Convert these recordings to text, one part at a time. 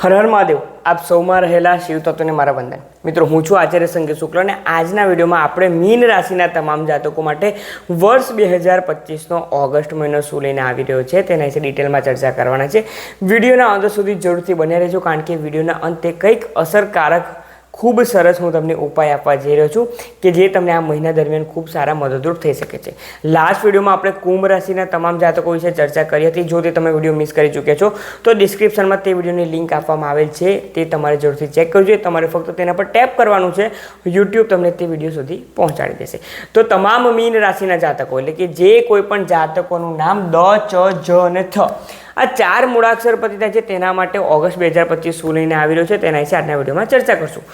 હર હર મહાદેવ, આપ સૌમાં રહેલા શિવ તત્વને મારા વંદન. મિત્રો, હું છું આચાર્ય સંગીત શુક્લ અને આજના વિડીયોમાં આપણે મીન રાશિના તમામ જાતકો માટે વર્ષ બે હજાર પચીસનો ઓગસ્ટ મહિનો શું લઈને આવી રહ્યો છે તેના વિશે ડિટેલમાં ચર્ચા કરવાના છે. વિડીયોના અંત સુધી જરૂરથી બન્યા રહેજો, કારણ કે વિડીયોના અંતે કંઈક અસરકારક ખૂબ સરસ હું તમને ઉપાય આપવા જઈ રહ્યો છું કે જે તમને આ મહિના દરમિયાન ખૂબ સારા મદદરૂપ થઈ શકે છે. લાસ્ટ વિડીયોમાં આપણે કુંભ રાશિના તમામ જાતકો વિશે ચર્ચા કરી હતી. જો તે તમે વીડિયો મિસ કરી ચૂક્યા છો, તો ડિસ્ક્રિપ્શનમાં તે વિડીયોની લિંક આપવામાં આવેલ છે. તે તમારે જરૂરથી ચેક કરવું જોઈએ તમારે ફક્ત તેના પર ટેપ કરવાનું છે. યુટ્યુબ તમને તે વીડિયો સુધી પહોંચાડી દેશે. તો તમામ મીન રાશિના જાતકો, એટલે કે જે કોઈ પણ જાતકોનું નામ દ, ચ, જ અને થ આ ચાર મૂળાક્ષર પતિ છે, તેના માટે ઓગસ્ટ બે હજાર પચીસ શું લઈને આવી રહ્યો છે, તેના વિશે આજના વિડીયોમાં ચર્ચા કરશું.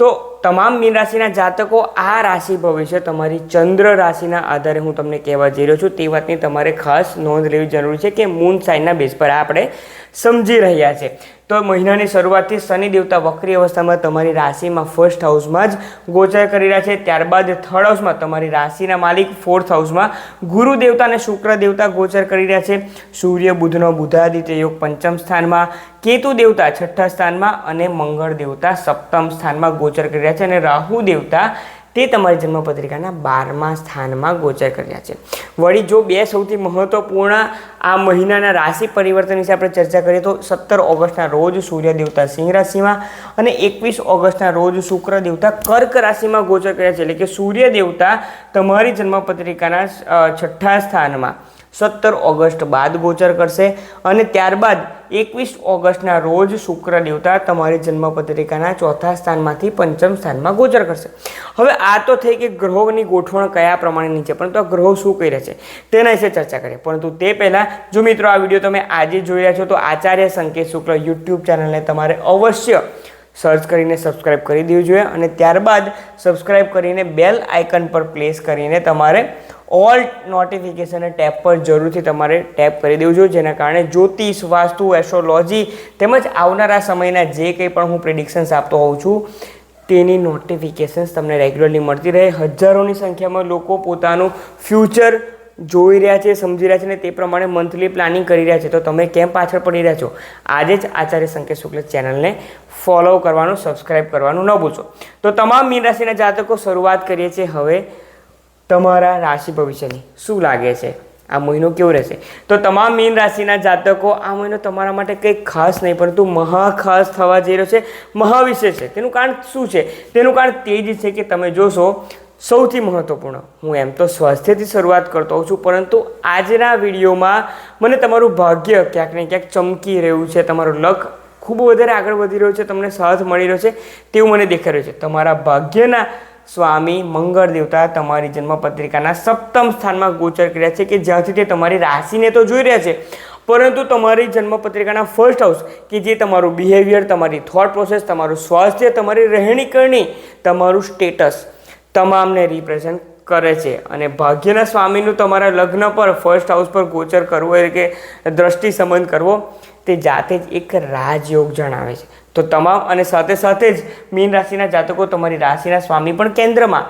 તો તમામ મીન રાશિના જાતકો આ રાશિ ભવિષ્ય તમારી ચંદ્ર રાશિના આધારે હું તમને કહેવા જઈ રહ્યો છું. તે વાતની તમારે ખાસ નોંધ લેવી જરૂરી છે કે મૂન સાઇનના બેઝ પર આપણે સમજી રહ્યા છે. તો મહિનાની શરૂઆતથી શનિ દેવતા વક્રી અવસ્થામાં તમારી રાશિમાં ફર્સ્ટ હાઉસમાં જ ગોચર કરી રહ્યા છે. ત્યારબાદ થર્ડ હાઉસમાં તમારી રાશિના માલિક ફોર્થ હાઉસમાં ગુરુ દેવતા અને શુક્ર દેવતા ગોચર કરી રહ્યા છે. સૂર્ય, બુધનો બુધાદિત્ય યોગ પંચમ સ્થાનમાં, કેતુ દેવતા છઠ્ઠા સ્થાનમાં અને મંગળ દેવતા સપ્તમ સ્થાનમાં ગોચર કરી રહ્યા છે અને રાહુ દેવતા તે તમારી જન્મપત્રિકાના બારમા સ્થાનમાં ગોચર કર્યા છે. વળી જો બે સૌથી મહત્ત્વપૂર્ણ આ મહિનાના રાશિ પરિવર્તન વિશે આપણે ચર્ચા કરીએ તો સત્તર ઓગસ્ટના રોજ સૂર્ય દેવતા સિંહ રાશિમાં અને એકવીસ ઓગસ્ટના રોજ શુક્ર દેવતા કર્ક રાશિમાં ગોચર કર્યા છે. એટલે કે સૂર્ય દેવતા તમારી જન્મપત્રિકાના છઠ્ઠા સ્થાનમાં. સત્તર ઓગસ્ટ બાદ ગોચર કરશે અને ત્યારબાદ એકવીસ ઓગસ્ટના રોજ શુક્ર દેવતા તમારી જન્મપત્રિકાના ચોથા સ્થાનમાંથી પંચમ સ્થાનમાં ગોચર કરશે. હવે આ તો થઈ કે ગ્રહોની ગોઠવણ કયા પ્રમાણેની છે પરંતુ આ ગ્રહો શું કહી રહ્યા છે તેના વિશે ચર્ચા કરીએ. પરંતુ તે પહેલાં, જો મિત્રો આ વીડિયો તમે આજે જોઈ રહ્યા છો, તો આચાર્ય સંકેત શુક્લ યુટ્યુબ ચેનલને તમારે અવશ્ય સર્ચ કરીને સબસ્ક્રાઇબ કરી દેવું જોઈએ અને ત્યારબાદ સબસ્ક્રાઇબ કરીને બેલ આઇકન પર પ્લેસ કરીને તમારે ઓલ નોટિફિકેશન ટેપ પર જરૂરથી તમારે ટેપ કરી દેવું જોઈએ, જેના કારણે જ્યોતિષ, વાસ્તુ, એસ્ટ્રોલોજી તેમજ આવનારા સમયના જે કંઈ પણ હું પ્રિડિક્શન્સ આપતો હોઉં છું, તેની નોટિફિકેશન્સ તમને રેગ્યુલરલી મળતી રહે. હજારોની સંખ્યામાં લોકો પોતાનું ફ્યુચર જોઈ રહ્યા છે, સમજી રહ્યા છે ને તે પ્રમાણે મંથલી પ્લાનિંગ કરી રહ્યા છે. તો તમે કેમ પાછળ પડી રહ્યા છો? આજે જ આચાર્ય સંકેત શુક્લ ચેનલને ફોલો કરવાનું સબસ્ક્રાઇબ કરવાનું ન ભૂલશો. તો તમામ મીન રાશિના જાતકો શરૂઆત કરીએ છીએ હવે તમારા રાશિ ભવિષ્યની. શું લાગે છે? આ મહિનો કેવો રહેશે? તો તમામ મીન રાશિના જાતકો, આ મહિનો તમારા માટે કંઈક ખાસ નહીં, પરંતુ મહા ખાસ થવા જઈ રહ્યો છે. મહાવિશેષ છે. તેનું કારણ શું છે? તેનું કારણ તે જ છે કે તમે જોશો સૌથી મહત્વપૂર્ણ. હું એમ તો સ્વાસ્થ્યથી શરૂઆત કરતો હોઉં છું, પરંતુ આજના વિડીયોમાં મને તમારું ભાગ્ય ક્યાંક ને ક્યાંક ચમકી રહ્યું છે, તમારું લક ખૂબ વધારે આગળ વધી રહ્યો છે, તમને સાથ મળી રહ્યો છે તેવું મને દેખાઈ રહ્યું છે. તમારા ભાગ્યના સ્વામી મંગળ દેવતા તમારી જન્મપત્રિકાના સપ્તમ સ્થાનમાં ગોચર કર્યા છે કે જ્યાંથી તે તમારી રાશિને તો જોઈ રહ્યા છે, પરંતુ તમારી જન્મપત્રિકાના ફર્સ્ટ હાઉસ કે જે તમારું બિહેવિયર તમારી થોટ પ્રોસેસ તમારું સ્વાસ્થ્ય, તમારી રહેણી કરણી, તમારું સ્ટેટસ તમામને રિપ્રેઝન્ટ કરે છે. અને ભાગ્યના સ્વામીનું તમારા લગ્ન પર ફર્સ્ટ હાઉસ પર ગોચર કરવું એટલે કે દ્રષ્ટિ સંબંધ કરવો, તે જાતે જ એક રાજયોગ જણાવે છે. તો તમામ અને સાથે સાથે જ મીન રાશિના જાતકો તમારી રાશિના સ્વામી પણ કેન્દ્રમાં.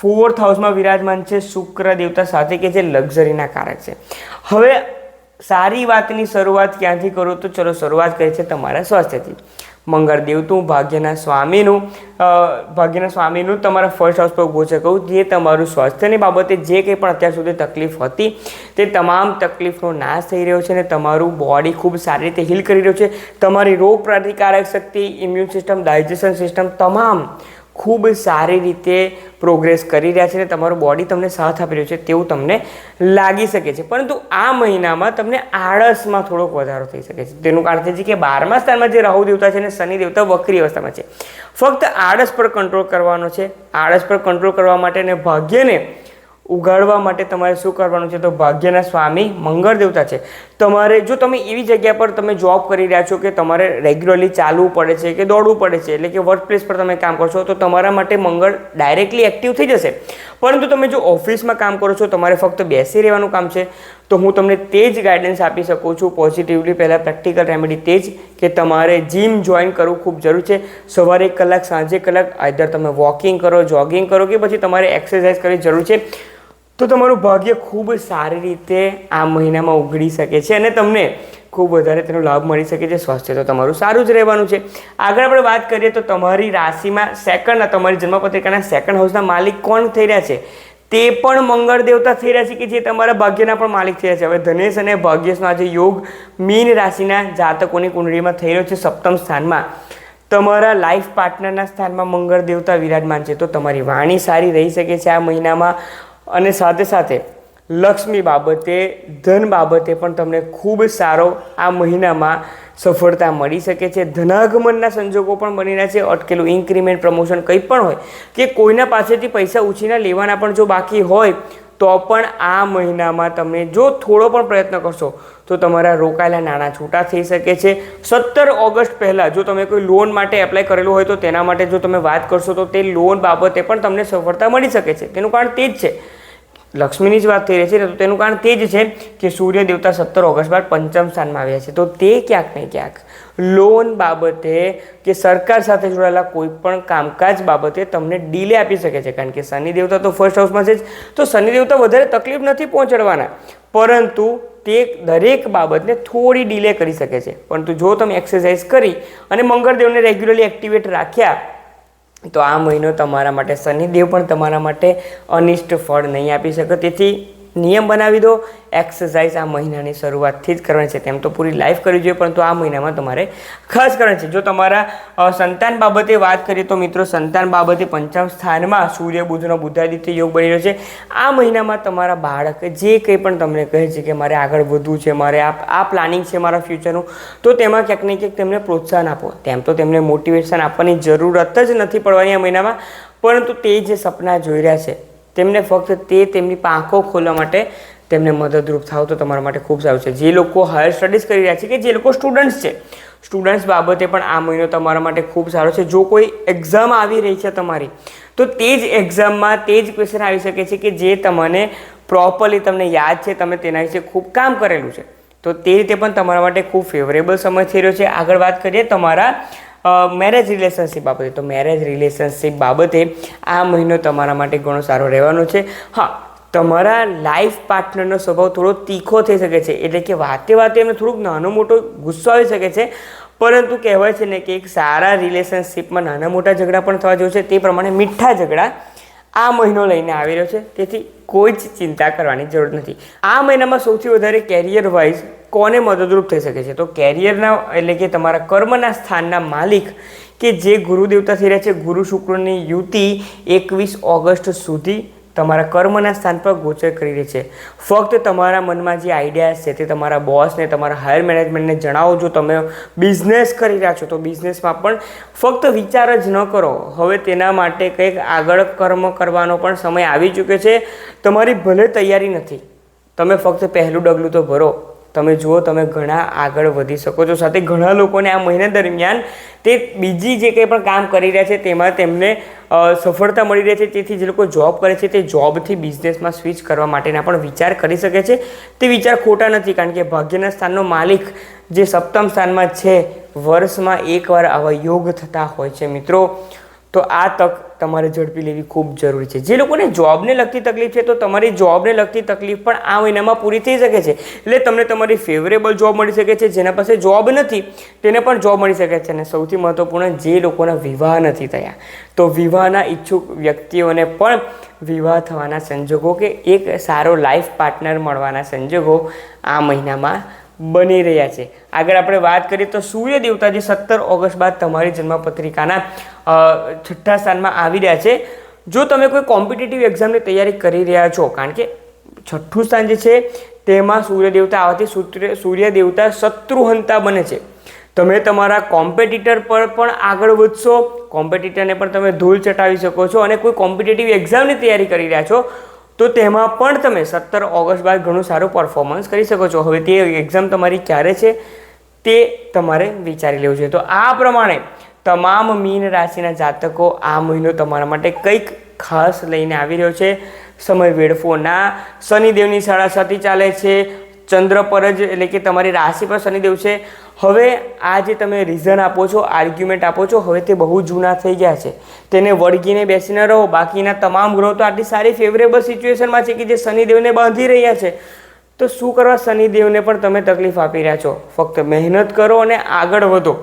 ફોર્થ હાઉસમાં વિરાજમાન છે, શુક્ર દેવતા સાથે કે જે લક્ઝરીના કારક છે. હવે સારી વાતની શરૂઆત ક્યાંથી કરું તો ચલો શરૂઆત કરી છે તમારા સ્વાસ્થ્યથી. મંગળ દેવતું ભાગ્યના સ્વામીનું ભાગ્યના સ્વામીનું તમારા ફર્સ્ટ હાઉસ પર ગોચર કહું, જે તમારું સ્વાસ્થ્યની બાબતે જે કંઈ પણ અત્યાર સુધી તકલીફ હતી, તે તમામ તકલીફનો નાશ થઈ રહ્યો છે અને તમારું બોડી ખૂબ સારી રીતે હીલ કરી રહ્યું છે. તમારી રોગ પ્રતિકારક શક્તિ ઇમ્યુન સિસ્ટમ ડાયજેશન સિસ્ટમ તમામ ખૂબ સારી રીતે પ્રોગ્રેસ કરી રહ્યા છે અને તમારું બોડી તમને સાથ આપી રહ્યું છે તેવું તમને લાગી શકે છે. પરંતુ આ મહિનામાં તમને આળસમાં થોડોક વધારો થઈ શકે છે. તેનું કારણ છે કે બારમા સ્થાનમાં જે રાહુ દેવતા છે અને શનિ દેવતા વક્રી અવસ્થામાં છે. ફક્ત આળસ પર કંટ્રોલ કરવાનો છે. આળસ પર કંટ્રોલ કરવા માટે અને ભાગ્યને ઉગાડવા માટે તમારે શું કરવાનું છે? તો ભાગ્યના સ્વામી મંગળ દેવતા છે. તમારે જો તમે એવી જગ્યા પર તમે જોબ કરી રહ્યા છો કે તમારે રેગ્યુલરલી ચાલવું પડે છે કે દોડવું પડે છે, એટલે કે વર્ક પ્લેસ પર તમે કામ કરશો તો તમારા માટે મંગળ ડાયરેક્ટલી એક્ટિવ થઈ જશે. પરંતુ તમે જો ઓફિસમાં કામ કરો છો, તમારે ફક્ત બેસી રહેવાનું કામ છે, તો હું તમને તે જ ગાઈડન્સ આપી શકું છું પોઝિટિવલી પહેલાં પ્રેક્ટિકલ રેમેડી તે જ કે તમારે જીમ જોઈન કરવું ખૂબ જરૂર છે. સવારે એક કલાક, સાંજે કલાક આઈધર તમે વોકિંગ કરો જોગિંગ કરો કે પછી તમારે એક્સરસાઇઝ કરવી જરૂર છે. તો તમારું ભાગ્ય ખૂબ સારી રીતે આ મહિનામાં ઉઘડી શકે છે અને તમને ખૂબ વધારે તેનો લાભ મળી શકે છે. સ્વાસ્થ્ય તો તમારું સારું જ રહેવાનું છે. આગળ આપણે વાત કરીએ તો તમારી રાશિમાં સેકન્ડ તમારી જન્મપત્રિકાના સેકન્ડ હાઉસના માલિક કોણ થઈ રહ્યા છે? તે પણ મંગળ દેવતા થઈ રહ્યા છે કે જે તમારા ભાગ્યના પણ માલિક રહ્યા છે? હવે ધનેશ અને ભાગ્યેશનો આજે યોગ મીન રાશિના જાતકોની કુંડળીમાં થઈ રહ્યો છે સપ્તમ સ્થાનમાં. તમારા લાઈફ પાર્ટનરના સ્થાનમાં મંગળ દેવતા વિરાજમાન છે. તો તમારી વાણી સારી રહી શકે છે આ મહિનામાં. અને સાથે સાથે લક્ષ્મી બાબતે, ધન બાબતે પણ તમને ખૂબ સારો આ મહિનામાં સફળતા મળી શકે છે. ધનાગમનના સંજોગો પણ બની રહ્યા છે. અટકેલું ઇન્ક્રીમેન્ટ પ્રમોશન કંઈ પણ હોય કે કોઈના પાસેથી પૈસા ઉછીના લેવાના પણ જો બાકી હોય તો પણ આ મહિનામાં તમે જો થોડો પણ પ્રયત્ન કરશો, તો તમારા રોકાયેલા નાણાં છૂટા થઈ શકે છે. સત્તર ઓગસ્ટ પહેલાં જો તમે કોઈ લોન માટે એપ્લાય કરેલું હોય તો તેના માટે જો તમે વાત કરશો તો તે લોન બાબતે પણ તમને સફળતા મળી શકે છે. તેનું કારણ તે જ છે લક્ષ્મીની જ વાત થઈ રહી છે તો તેનું કારણ તે જ છે કે સૂર્ય દેવતા સત્તર ઓગસ્ટ બાદ પંચમ સ્થાનમાં આવ્યા છે. તો તે ક્યાંક ને ક્યાંક લોન બાબતે કે સરકાર સાથે જોડાયેલા કોઈ પણ કામકાજ બાબતે તમને ડીલે આપી શકે છે. કારણ કે શનિ દેવતા તો ફર્સ્ટ હાઉસમાં છે જ. તો શનિ દેવતા વધારે તકલીફ નથી પહોંચાડવાના. પરંતુ તે દરેક બાબતને થોડી ડીલે કરી શકે છે. પરંતુ જો તમે એક્સરસાઇઝ કરી અને મંગળદેવને રેગ્યુલરલી એક્ટિવેટ રાખ્યા તો આ મહિનો તમારા માટે શનિદેવ પણ તમારા માટે અનિષ્ટ ફળ નહીં આપી શકે. તેથી નિયમ બનાવી દો. એક્સરસાઇઝ આ મહિનાની શરૂઆતથી જ કરવાની છે. તેમ તો પૂરી લાઈફ કરવી જોઈએ, પરંતુ આ મહિનામાં તમારે ખાસ કરવાની છે. જો તમારા સંતાન બાબતે વાત કરીએ તો મિત્રો, સંતાન બાબતે પંચમ સ્થાનમાં સૂર્ય, બુધનો બુધાદિત્ય યોગ બની રહ્યો છે. આ મહિનામાં તમારા બાળક જે કંઈ પણ તમને કહે છે કે મારે આગળ વધવું છે, મારે આ આ પ્લાનિંગ છે મારા ફ્યુચરનું તો તેમાં ક્યાંક ને ક્યાંક તેમને પ્રોત્સાહન આપો. તેમ તો તેમને મોટિવેશન આપવાની જરૂરત જ નથી પડવાની આ મહિનામાં. પરંતુ તે જે સપના જોઈ રહ્યા છે તેમને ફક્ત તે તેમની પાંખો ખોલવા માટે તેમને મદદરૂપ થાવ તો તમારા માટે ખૂબ સારું છે. જે લોકો હાયર સ્ટડીઝ કરી રહ્યા છે કે જે લોકો સ્ટુડન્ટ્સ છે સ્ટુડન્ટ્સ બાબતે પણ આ મહિનો તમારા માટે ખૂબ સારો છે. જો કોઈ એક્ઝામ આવી રહી છે તમારી, તો તે જ એક્ઝામમાં તે જ ક્વેશ્ચન આવી શકે છે કે જે તમને પ્રોપરલી તમને યાદ છે, તમે તેના વિશે ખૂબ કામ કરેલું છે. તો તે રીતે પણ તમારા માટે ખૂબ ફેવરેબલ સમય થઈ રહ્યો છે. આગળ વાત કરીએ તમારા મેરેજ રિલેશનશિપ બાબતે તો મેરેજ રિલેશનશિપ બાબતે આ મહિનો તમારા માટે ઘણો સારો રહેવાનો છે. હા, તમારા લાઈફ પાર્ટનરનો સ્વભાવ થોડો તીખો થઈ શકે છે. એટલે કે વાતે વાતે એમને થોડુંક નાનો મોટો ગુસ્સો આવી શકે છે. પરંતુ કહેવાય છે ને કે એક સારા રિલેશનશિપમાં નાના મોટા ઝઘડા પણ થવા જેવું છે. તે પ્રમાણે મીઠા ઝઘડા આ મહિનો લઈને આવી રહ્યો છે. તેથી કોઈ જ ચિંતા કરવાની જરૂર નથી. આ મહિનામાં સૌથી વધારે કેરિયર વાઇઝ કોને મદદરૂપ થઈ શકે છે? તો કેરિયરના એટલે કે તમારા કર્મના સ્થાનના માલિક કે જે ગુરુદેવતા થઈ રહ્યા છે, ગુરુ શુક્રની યુતિ એકવીસ ઓગસ્ટ સુધી તમારા કર્મના સ્થાન પર ગોચર કરી રહી છે. ફક્ત તમારા મનમાં જે આઈડિયાઝ છે તે તમારા બોસને તમારા હાયર મેનેજમેન્ટને જણાવો. જો તમે બિઝનેસ કરી રહ્યા છો, તો બિઝનેસમાં પણ ફક્ત વિચાર જ ન કરો. હવે તેના માટે કંઈક આગળ કર્મ કરવાનો પણ સમય આવી ચૂક્યો છે. તમારી ભલે તૈયારી નથી. તમે ફક્ત પહેલું ડગલું તો ભરો. તમે જુઓ, તમે ઘણા આગળ વધી શકો છો. સાથે ઘણા લોકોને આ મહિના દરમિયાન તે બીજી જે કંઈ પણ કામ કરી રહ્યા છે, તેમાં તેમને સફળતા મળી રહી છે. તેથી જે લોકો જોબ કરે છે, તે જોબથી બિઝનેસમાં સ્વિચ કરવા માટેના પણ વિચાર કરી શકે છે. તે વિચાર ખોટા નથી, કારણ કે ભાગ્યના સ્થાનનો માલિક જે સપ્તમ સ્થાનમાં છે, વર્ષમાં એકવાર આવા યોગ થતા હોય છે. મિત્રો, તો આ તક તમારે ઝડપી લેવી ખૂબ જરૂરી છે. જે લોકોને જોબને લગતી તકલીફ છે, તો તમારી જોબને લગતી તકલીફ પણ આ મહિનામાં પૂરી થઈ શકે છે. એટલે તમને તમારી ફેવરેબલ જોબ મળી શકે છે, જેના પાસે જોબ નથી, તેને પણ જોબ મળી શકે છે. અને સૌથી મહત્ત્વપૂર્ણ જે લોકોના વિવાહ નથી થયા, તો વિવાહના ઈચ્છુક વ્યક્તિઓને પણ વિવાહ થવાના સંજોગો કે એક સારો લાઈફ પાર્ટનર મળવાના સંજોગો આ મહિનામાં બની રહ્યા છે. આગળ આપણે વાત કરીએ તો સૂર્ય દેવતા જે સત્તર ઓગસ્ટ બાદ તમારી જન્મપત્રિકાના છઠ્ઠા સ્થાનમાં આવી રહ્યા છે. જો તમે કોઈ કોમ્પિટિટિવ એક્ઝામની તૈયારી કરી રહ્યા છો, કારણ કે છઠ્ઠું સ્થાન જે છે, તેમાં સૂર્ય દેવતા આવવાથી સૂર્ય દેવતા શત્રુહંતા બને છે. તમે તમારા કોમ્પિટિટર પર પણ આગળ વધશો, કોમ્પિટિટરને પણ તમે ધૂળ ચટાવી શકો છો અને કોઈ કોમ્પિટિટિવ એક્ઝામની તૈયારી કરી રહ્યા છો તો તેમાં પણ તમે સત્તર ઓગસ્ટ બાદ ઘણું સારું પરફોર્મન્સ કરી શકો છો. હવે તે એક્ઝામ તમારી ક્યારે છે તે તમારે વિચારી લેવું જોઈએ તો આ પ્રમાણે તમામ મીન રાશિના જાતકો આ મહિનો તમારા માટે કંઈક ખાસ લઈને આવી રહ્યો છે. સમય વેડફો ના શનિદેવની શાળા સાથી ચાલે છે. ચંદ્ર પર જ, એટલે કે તમારી રાશિ પર શનિદેવ છે. હવે આ જે તમે રીઝન આપો છો આર્ગ્યુમેન્ટ આપો છો, હવે તે બહુ જૂના થઈ ગયા છે. તેને વળગીને બેસીને રહો. બાકીના તમામ ગ્રહો તો આટલી સારી ફેવરેબલ સિચ્યુએશનમાં છે કે જે શનિદેવને બાંધી રહ્યા છે. તો શું કરવા શનિદેવને પણ તમે તકલીફ આપી રહ્યા છો? ફક્ત મહેનત કરો અને આગળ વધો.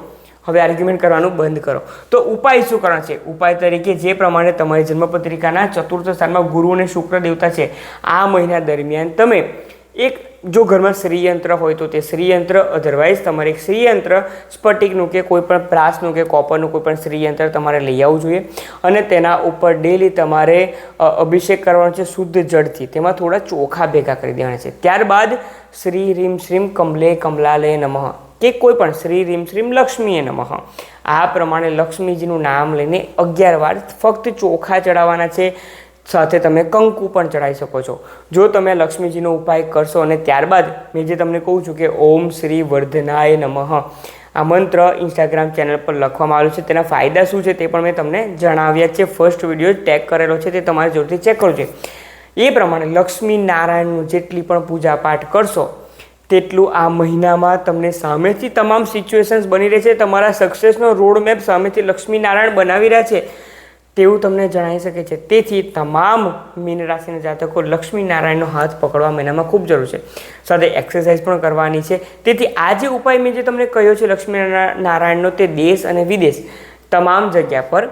હવે આર્ગ્યુમેન્ટ કરવાનું બંધ કરો. તો ઉપાય શું કરવાનો છે? ઉપાય તરીકે જે પ્રમાણે તમારી જન્મપત્રિકાના ચતુર્થ સ્થાનમાં ગુરુ અને શુક્ર દેવતા છે. આ મહિના દરમિયાન તમે એક જો ઘરમાં શ્રીયંત્ર હોય તો તે શ્રીયંત્ર અધરવાઇઝ તમારે એક શ્રીયંત્ર, સ્ફટિકનું કે કોઈ પણ બ્રાસનું કે કોપરનું કોઈ પણ શ્રીયંત્ર તમારે લઈ આવવું જોઈએ. અને તેના ઉપર ડેલી તમારે અભિષેક કરવાનો છે શુદ્ધ જળથી. તેમાં થોડા ચોખા ભેગા કરી દેવાના છે. ત્યારબાદ શ્રી રીમ શ્રીમ કમલે કમલાલય નમઃ કે કોઈ પણ શ્રી રીમ શ્રીમ લક્ષ્મીએ નમઃ. આ પ્રમાણે લક્ષ્મીજીનું નામ લઈને અગિયાર વાર ફક્ત ચોખા ચડાવવાના છે. સાથે તમે કંકુ પણ ચડાવી શકો છો. જો તમે લક્ષ્મીજીનો ઉપાય કરશો અને ત્યારબાદ મેં જે તમને કહું છું કે ઓમ શ્રી વર્ધનાય નમઃ. આ મંત્ર ઇન્સ્ટાગ્રામ ચેનલ પર લખવામાં આવ્યો છે. તેના ફાયદા શું છે તે પણ મેં તમને જણાવ્યા છે. ફર્સ્ટ વીડિયો ટેગ કરેલો છે તે તમારે જોરથી ચેક કરવું છે. એ પ્રમાણે લક્ષ્મી નારાયણનું જેટલી પણ પૂજા પાઠ કરશો, તેટલું આ મહિનામાં તમને સામેથી તમામ સિચ્યુએશન્સ બની રહે છે તમારા સક્સેસનો રોડ મેપ સામેથી લક્ષ્મીનારાયણ બનાવી રહ્યા છે. તેવું તમને જણાવી શકે છે. તેથી તમામ મીન રાશિના જાતકો લક્ષ્મીનારાયણનો હાથ પકડવા મહિનામાં ખૂબ જરૂર છે. સાથે એક્સરસાઇઝ પણ કરવાની છે. તેથી આ જે ઉપાય મેં જે તમને કહ્યો છે લક્ષ્મી નારાયણનો તે દેશ અને વિદેશ તમામ જગ્યા પર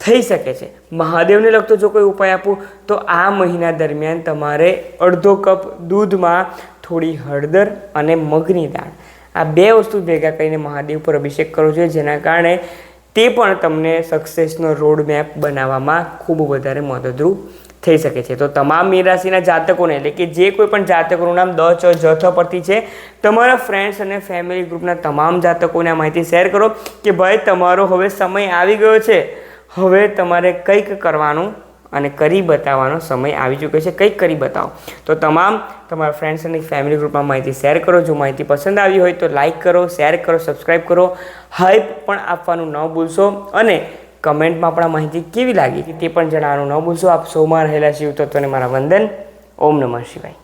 થઈ શકે છે. મહાદેવને લગતો જો કોઈ ઉપાય આપું તો આ મહિના દરમિયાન તમારે અડધો કપ દૂધમાં થોડી હળદર અને મગની દાળ. આ બે વસ્તુ ભેગા કરીને મહાદેવ પર અભિષેક કરવો જોઈએ. જેના કારણે તે પણ તમને સક્સેસનો રોડ મેપ બનાવવામાં ખૂબ વધારે મદદરૂપ થઈ શકે છે. તો તમામ મીન રાશિના જાતકોને, એટલે કે જે કોઈ પણ જાતકોનું નામ દ, ચ જથ પરથી છે, તમારા ફ્રેન્ડ્સ અને ફેમિલી ગ્રુપના તમામ જાતકોને આ માહિતી શેર કરો કે ભાઈ, તમારો હવે સમય આવી ગયો છે. હવે તમારે કંઈક કરવાનું અને કરી બતાવવાનો સમય આવી ચૂક્યો છે. કંઈક કરી બતાવો. તો તમામ તમારા ફ્રેન્ડ્સ અને ફેમિલી ગ્રુપમાં માહિતી શેર કરો. જો માહિતી પસંદ આવી હોય તો લાઇક કરો શેર કરો સબસ્ક્રાઈબ કરો. હાઈપ પણ આપવાનું ન ભૂલશો અને કમેન્ટમાં પણ આ માહિતી કેવી લાગી તે પણ જણાવવાનું ન ભૂલશો. આપ સૌમાં રહેલા શિવ તત્વને મારા વંદન. ઓમ નમઃ શિવાય.